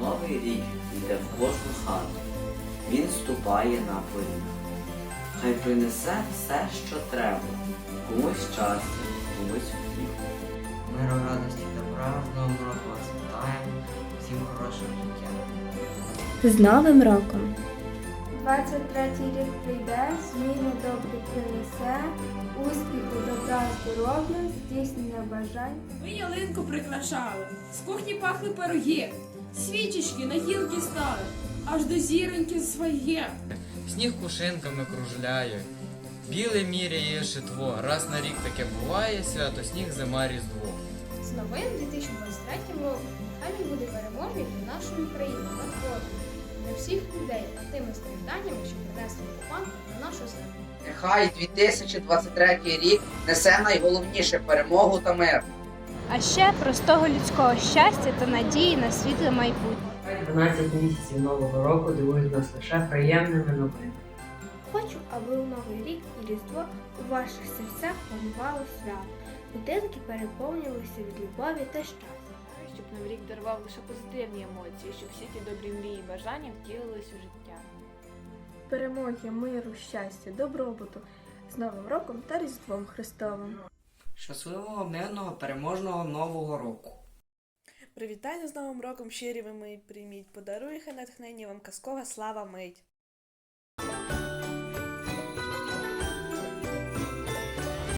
Новий рік йде в кожну хату. Він ступає на поріг. Хай принесе все, що треба. Комусь щастя, комусь втіху. Миру, радості, добра, з Новим роком вас вітаємо, всім хорошого життя. З Новим роком! 23-й рік прийде, зміни добрі принесе, успіху, добра, здоров'я, здійснення бажань. Ми ялинку прикрашали, з кухні пахли пироги, свічечки на гілки стали, аж до зіроньки своє. Сніг кушинками кружляє, біле міряє шитво. Раз на рік таке буває, свято сніг, зима, різдво. З новим 2023 роком нехай він буде переможний для нашої України на фронті, для всіх людей, а тими стражданнями, що принесли окупант на нашу землю. Нехай 2023 рік несе найголовніше перемогу та мир. А ще простого людського щастя та надії на світле майбутнє. 12 місяців Нового року дивують нас лише приємними новинами. Хочу, аби у Новий рік і Різдво у ваших серцях панувало свято. Будинки переповнювалися від любові та щастя. щоб новий рік дарував лише позитивні емоції, щоб всі ті добрі мрії і бажання втілились у життя. Перемоги, миру, щастя, добробуту з Новим роком та Різдвом Христовим. Щасливого, мирного, переможного Нового року! Привітання з Новим роком щирі ви мить прийміть. Подарує хай натхнення вам казкова слава мить.